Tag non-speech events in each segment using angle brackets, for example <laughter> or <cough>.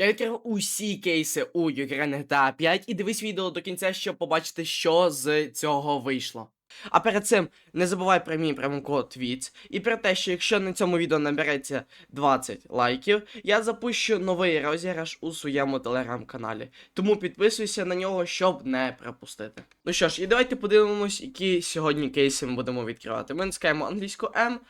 Я відкрив усі кейси у Ukraine GTA 5 і дивись відео до кінця, щоб побачити, що з цього вийшло. А перед цим не забувай про мій промокод TWITS і про те, що якщо на цьому відео набереться 20 лайків, я запущу новий розіграш у своєму телеграм-каналі. Тому підписуйся на нього, щоб не пропустити. Ну що ж, і давайте подивимось, які сьогодні кейси ми будемо відкривати. Ми натискаємо англійську М.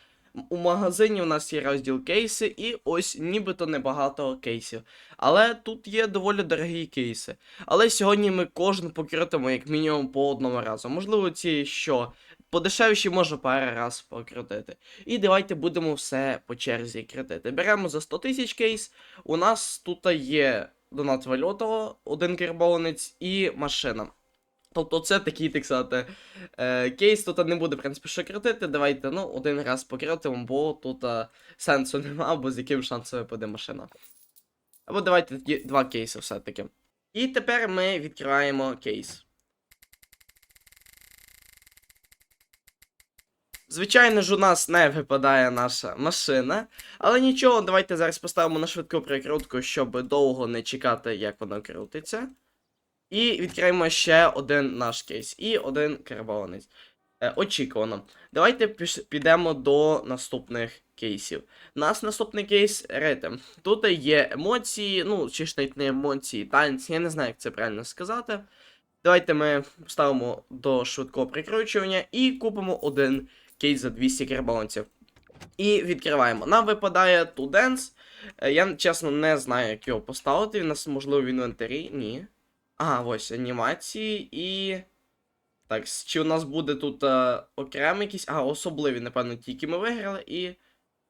У магазині у нас є розділ кейси, і ось нібито небагато кейсів. Але тут є доволі дорогі кейси. Але сьогодні ми кожен покрутимо як мінімум по одному разу. Можливо, ці що подешевші можна пару раз покрутити. І давайте будемо все по черзі крутити. Беремо за 100 тисяч кейс. У нас тут є донат вальотова, один карбованець і машина. Тобто це такий, так сказати, е, кейс тут не буде, в принципі, що крутити. Давайте ну, один раз покрутимо, бо тут е, сенсу нема, бо з яким шансом випаде машина. Або давайте два кейси все-таки. І тепер ми відкриваємо кейс. Звичайно ж, у нас не випадає наша машина, але нічого, давайте зараз поставимо на швидку прикрутку, щоб довго не чекати, як воно крутиться. І відкриємо ще один наш кейс і один карбованець. Е, очікувано. Давайте піш- підемо до наступних кейсів. У нас наступний кейс ритм. Тут є емоції, ну, чи ж навіть не емоції, танці, я не знаю, як це правильно сказати. Давайте ми ставимо до швидкого прикручування і купимо один кейс за 200 карбованців. І відкриваємо. Нам випадає Dance. Е, Я чесно не знаю, як його поставити. У нас, можливо, в інвентарі. Ні. А, ось анімації і. Так, чи у нас буде тут е, окремий якийсь. А, особливі, напевно, ті, які ми виграли, і.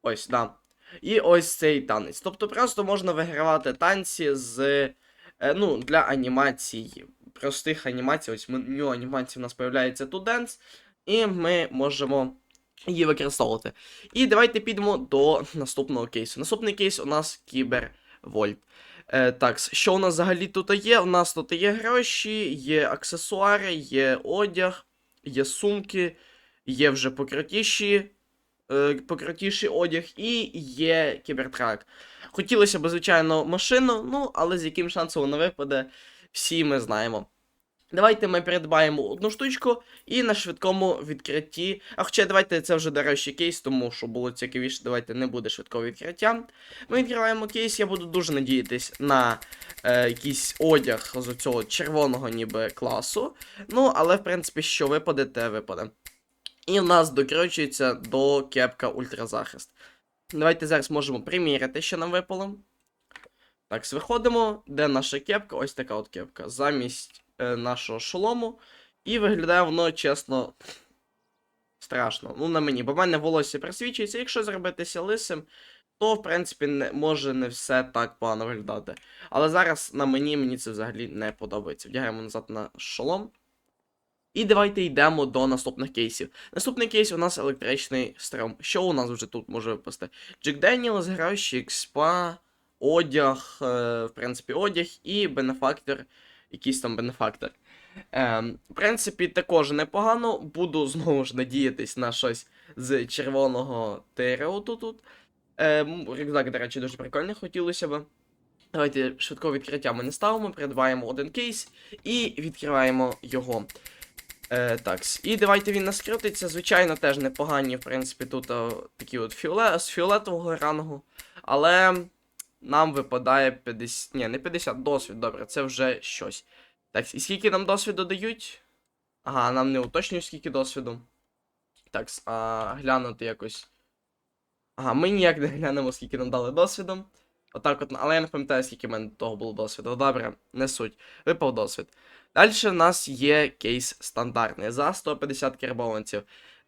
Ось, да. І ось цей танець. Тобто просто можна вигравати танці з. Е, ну, для анімацій. Простих анімацій. Ось меню анімації у нас появляється тут Dance, і ми можемо її використовувати. І давайте підемо до наступного кейсу. Наступний кейс у нас Кібервольт. Е, так, що у нас взагалі тут є? У нас тут є гроші, є аксесуари, є одяг, є сумки, є вже покрутіші, е, покрутіший одяг і є кібертрак. Хотілося б, звичайно, машину, ну, але з яким шансом вона випаде, всі ми знаємо. Давайте ми придбаємо одну штучку і на швидкому відкритті. А хоча давайте це вже дорожчий кейс, тому що було цікавіше, давайте не буде швидкого відкриття. Ми відкриваємо кейс, я буду дуже надіятись на е, якийсь одяг з цього червоного ніби класу. Ну, але в принципі, що випаде, те випаде. І в нас докручується до кепка ультразахист. Давайте зараз можемо приміряти, що нам випало. Так, виходимо, де наша кепка? Ось така от кепка. Замість нашого шолому. І виглядає воно, чесно, страшно. Ну, на мені, бо в мене волосся присвічується. Якщо зробитися лисим, то, в принципі, не, може не все так погано виглядати. Але зараз на мені мені це взагалі не подобається. Вдягаємо назад на шолом. І давайте йдемо до наступних кейсів. Наступний кейс у нас електричний струм. Що у нас вже тут може випасти? Джек Деніелс, гроші, експа, одяг, е, в принципі, одяг і бенефактор, якийсь там бенефактор. Ем, в принципі, також непогано. Буду знову ж надіятись на щось з червоного ТРО тут. Ем, рюкзак, до речі, дуже прикольний, хотілося б. Давайте швидкого відкриття ми не ставимо, придбаємо один кейс і відкриваємо його. Е, так, і давайте він нас крутиться. Звичайно, теж непогані, в принципі, тут е, такі от фіоле... з фіолетового рангу. Але нам випадає 50. Ні, не 50, досвід, добре, це вже щось. Так, і скільки нам досвіду дають? Ага, нам не уточнюють, скільки досвіду. Так, а, глянути якось. Ага, ми ніяк не глянемо, скільки нам дали досвіду. Отак от, але я не пам'ятаю, скільки в мене того було досвіду. Добре, не суть. Випав досвід. Далі в нас є кейс стандартний за 150 карбованців.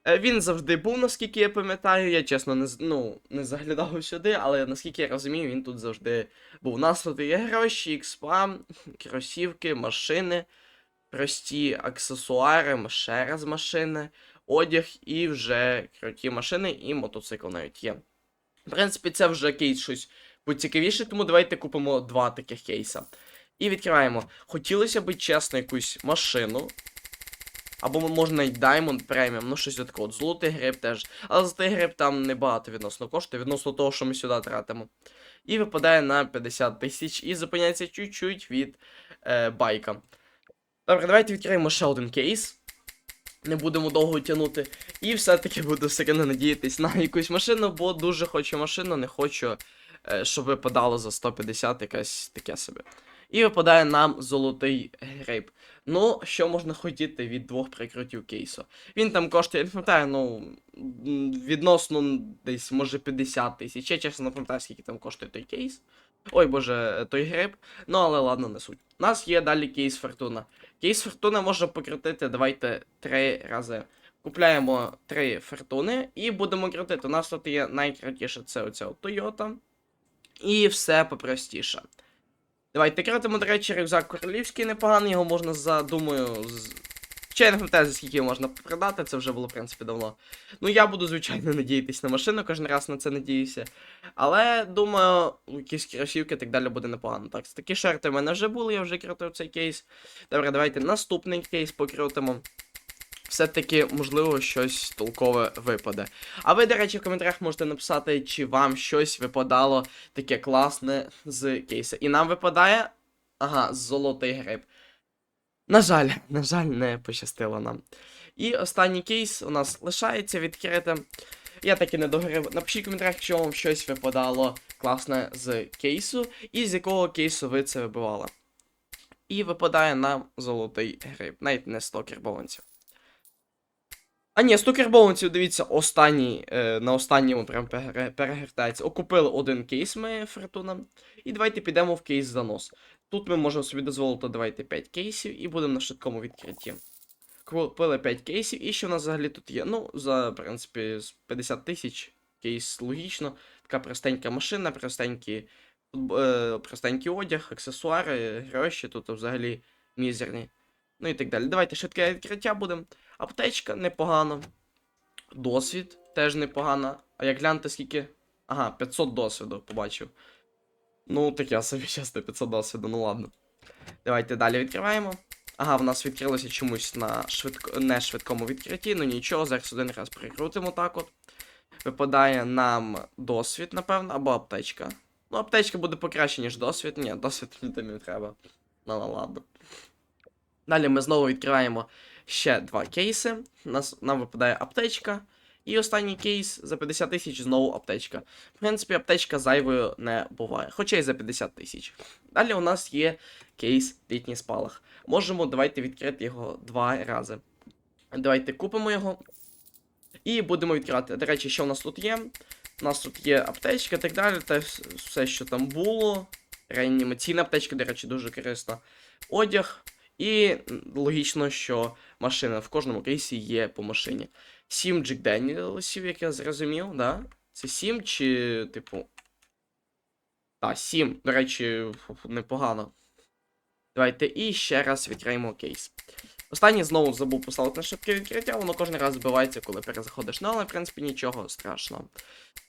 Е, Він завжди був, наскільки я пам'ятаю. Я чесно не, ну, не заглядав сюди, але наскільки я розумію, він тут завжди був. У нас тут є гроші, експа, кросівки, машини, прості аксесуари, ще раз машини, одяг і вже круті машини, і мотоцикл навіть є. В принципі, це вже кейс щось поцікавіше, тому давайте купимо два таких кейса. І відкриваємо. Хотілося б, чесно, якусь машину. Або можна навіть Diamond Premium, ну щось таке. От золотий гриб теж. Але золотий гриб там небагато відносно коштує, відносно того, що ми сюди тратимо. І випадає на 50 тисяч і зупиняється чуть-чуть від е, байка. Добре, давайте відкриємо ще один кейс. Не будемо довго тягнути. І все-таки буду все одно надіятись на якусь машину, бо дуже хочу машину, не хочу, е, щоб випадало за 150 якась таке собі. І випадає нам золотий грейп. Ну, що можна хотіти від двох прикрутів кейсу? Він там коштує, я не пам'ятаю, ну, відносно десь, може, 50 тисяч. Я чесно не пам'ятаю, скільки там коштує той кейс. Ой боже, той гриб. Ну, але ладно, не суть. У нас є далі кейс Фортуна. Кейс Фортуна можна покрутити, давайте три рази. Купляємо три фортуни і будемо крутити. У нас тут є найкрутіше це оця Toyota. І все попростіше. Давайте крутимо, до речі, рюкзак королівський непоганий, його можна за, думаю, з... Чи я не пам'ятаю, скільки його можна продати, це вже було, в принципі, давно. Ну, я буду, звичайно, <laughs> надіятись на машину, кожен раз на це надіюся. Але думаю, якісь кросівки і так далі буде непогано. Так, такі шерти в мене вже були, я вже крутив цей кейс. Добре, давайте наступний кейс покрутимо. Все-таки, можливо, щось толкове випаде. А ви, до речі, в коментарях можете написати, чи вам щось випадало таке класне з кейса. І нам випадає. Ага, золотий гриб. На жаль, <laughs> на жаль, не пощастило нам. І останній кейс у нас лишається відкритим. Я таки не догорив. Напишіть в коментарях, якщо вам щось випадало класне з кейсу, і з якого кейсу ви це вибивали. І випадає нам золотий гриб, навіть не 100 кербованців. А ні, 100 кербованців, дивіться, останній, е, на останньому прям пере- перегортається. Окупили один кейс ми фортуна. І давайте підемо в кейс занос. Тут ми можемо собі дозволити, давайте 5 кейсів і будемо на швидкому відкритті. Купили 5 кейсів, і що в нас взагалі тут є? Ну, за, в принципі, 50 тисяч кейс логічно. Така простенька машина, простенькі, е, простенький одяг, аксесуари, гроші, тут взагалі мізерні. Ну і так далі. Давайте швидке відкриття будемо. Аптечка непогано. Досвід теж непогано. А як гляньте, скільки. Ага, 500 досвіду побачив. Ну, таке собі чесно, 500 досвіду, ну ладно. Давайте далі відкриваємо. Ага, в нас відкрилося чомусь на швидко... не швидкому відкритті, ну нічого, зараз один раз прикрутимо так от. Випадає нам досвід, напевно, або аптечка. Ну, аптечка буде покраще, ніж досвід. Ні, досвід мені не треба. Ну ладно. Далі ми знову відкриваємо ще два кейси. Нас, нам випадає аптечка. І останній кейс за 50 тисяч знову аптечка. В принципі, аптечка зайвою не буває, хоча й за 50 тисяч. Далі у нас є кейс літній спалах. Можемо давайте відкрити його два рази. Давайте купимо його. І будемо відкривати. До речі, що у нас тут є? У нас тут є аптечка і так далі, та все, що там було. Реанімаційна аптечка, до речі, дуже корисна. Одяг. І логічно, що машина в кожному кейсі є по машині. 7 Джек Денілсів, як я зрозумів, да? Це 7 чи, типу. Так, 7. До речі, непогано. Давайте і ще раз відкриємо кейс. Останнє знову забув поставити на швидке відкриття, воно кожен раз збивається, коли перезаходиш. Ну, але, в принципі, нічого страшного.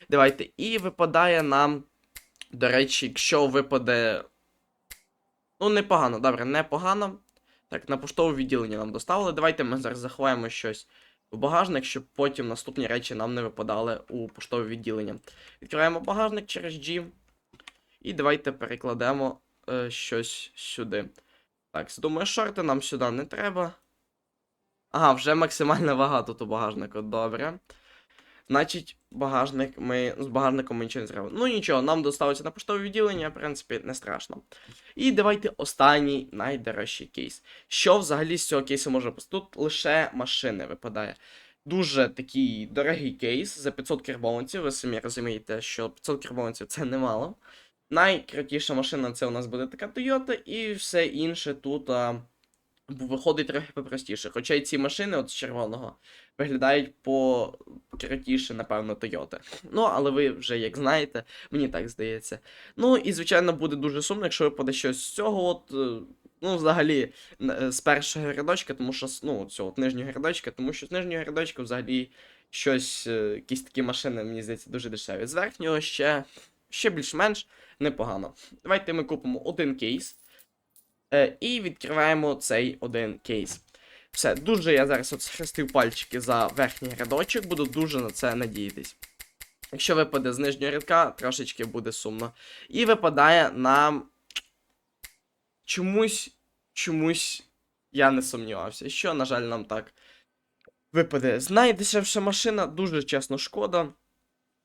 Давайте. І випадає нам. До речі, якщо випаде. Ну, непогано, добре, непогано. Так, на поштове відділення нам доставили. Давайте ми зараз заховаємо щось в багажник, щоб потім наступні речі нам не випадали у поштове відділення. Відкриваємо багажник через G. І давайте перекладемо е, щось сюди. Так, думаю, шорти нам сюди не треба. Ага, вже максимальна вага <laughs> тут у багажнику. Добре. Значить, багажник ми з багажником ми нічого не треба. Ну нічого, нам доставиться на поштове відділення, в принципі, не страшно. І давайте останній найдорожчий кейс. Що взагалі з цього кейсу може бути? Тут лише машини випадає. Дуже такий дорогий кейс за 500 карбованців. Ви самі розумієте, що 500 карбованців це немало. Найкрутіша машина це у нас буде така Toyota, і все інше тут а, виходить трохи попростіше. Хоча й ці машини от з червоного виглядають по напевно, Toyota. Ну, але ви вже як знаєте, мені так здається. Ну і звичайно буде дуже сумно, якщо випаде щось з цього, от. е, Ну, взагалі, е, з першого рядочка, тому що ну, цього от нижнього рядочка, тому що з нижнього рядочка взагалі щось, е, якісь такі машини, мені здається, дуже дешеві. З верхнього ще, ще більш-менш непогано. Давайте ми купимо один кейс. Е, і відкриваємо цей один кейс. Все, дуже я зараз от схрестив пальчики за верхній рядочок, буду дуже на це надіятись. Якщо випаде з нижнього рядка, трошечки буде сумно. І випадає нам чомусь, чомусь я не сумнівався, що, на жаль, нам так випаде. Найдешевша машина, дуже чесно, шкода.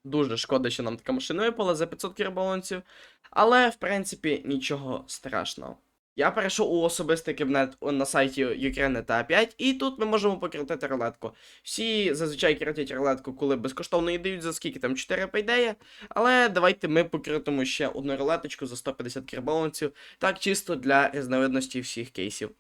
Дуже шкода, що нам така машина випала за 500 карболонців. Але, в принципі, нічого страшного. Я перейшов у особистий кабінет на сайті Ukraine та 5, і тут ми можемо покрутити рулетку. Всі зазвичай крутять рулетку, коли безкоштовно її дають за скільки там 4 пейдея. Але давайте ми покрутимо ще одну рулеточку за 150 карболонців, так чисто для різновидності всіх кейсів.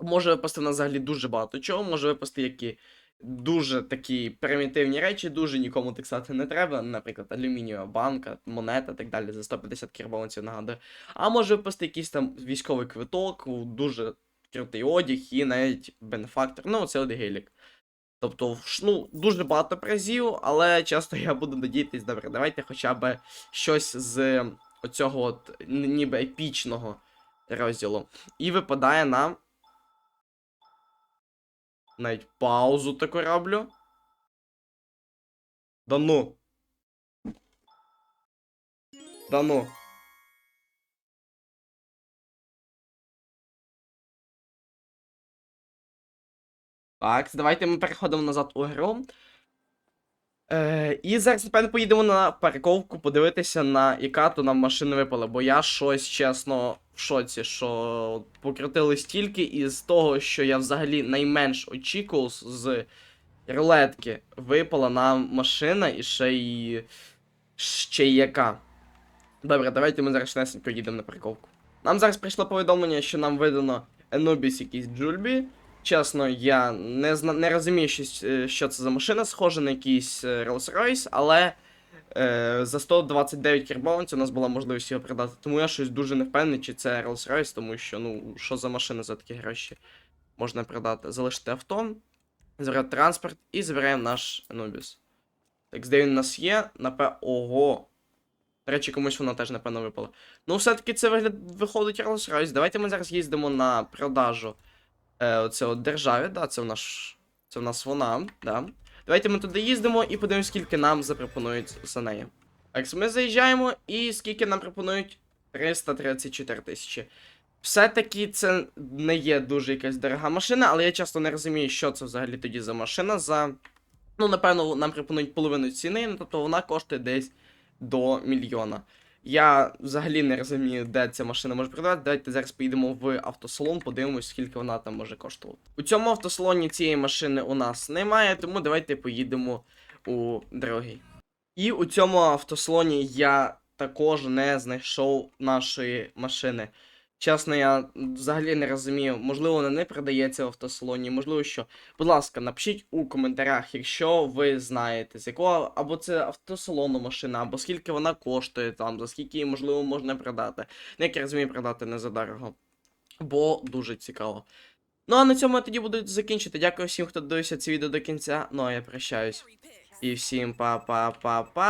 Може випасти на взагалі дуже багато чого, може випасти які дуже такі примітивні речі, дуже нікому тексати не треба. Наприклад, алюмінієва банка, монета так далі за 150 карбонців нагадую. А може випасти якийсь там військовий квиток, дуже крутий одяг і навіть бенефактор. Ну, це от гелік. Тобто, ну, дуже багато призів, але часто я буду надіятись, добре, давайте хоча б щось з оцього от ніби епічного розділу. І випадає нам. Навіть паузу таку роблю. Да ну. Да ну. Так, давайте ми переходимо назад у гру. Е, і зараз, напевно, поїдемо на парковку подивитися, на яка то нам машина випала, бо я щось, чесно, в шоці, що покрутили стільки, і з того, що я взагалі найменш очікував з рулетки, випала нам машина і ще й. ще й яка. Добре, давайте ми зараз швидко їдемо на парковку. Нам зараз прийшло повідомлення, що нам видано Енобіс якийсь Джульбі. Чесно, я не зна... не розумію, що, що це за машина, схожа на якийсь е, Rolls-Royce, але е, за 129 карбованців у нас була можливість його продати. Тому я щось дуже не впевнений, чи це Rolls-Royce, тому що, ну, що за машина за такі гроші можна продати. Залишити авто, забрати транспорт і забираємо наш Anubis. Так, де він у нас є, напе... Ого. До речі, комусь воно теж, напевно, випало. Ну, все-таки це вигляд... виходить Rolls-Royce. Давайте ми зараз їздимо на продажу е, оце от державі, да, це в наш. Це в нас вона, да. Давайте ми туди їздимо і подивимось, скільки нам запропонують за неї. Так, ми заїжджаємо, і скільки нам пропонують 334 тисячі. Все-таки це не є дуже якась дорога машина, але я часто не розумію, що це взагалі тоді за машина. За. Ну, напевно, нам пропонують половину ціни, ну, тобто вона коштує десь до мільйона. Я взагалі не розумію, де ця машина може продавати. Давайте зараз поїдемо в автосалон, подивимось, скільки вона там може коштувати. У цьому автосалоні цієї машини у нас немає, тому давайте поїдемо у другий. І у цьому автосалоні я також не знайшов нашої машини. Чесно, я взагалі не розумію. Можливо, вона не продається в автосалоні, можливо, що. Будь ласка, напишіть у коментарях, якщо ви знаєте, з якого або це автосалону машина, або скільки вона коштує там, за скільки її, можливо, можна продати. Ну, як я розумію, продати не за дорого. Бо дуже цікаво. Ну а на цьому я тоді буду закінчити. Дякую всім, хто дивився це відео до кінця. Ну а я прощаюсь. І всім па-па-па-па.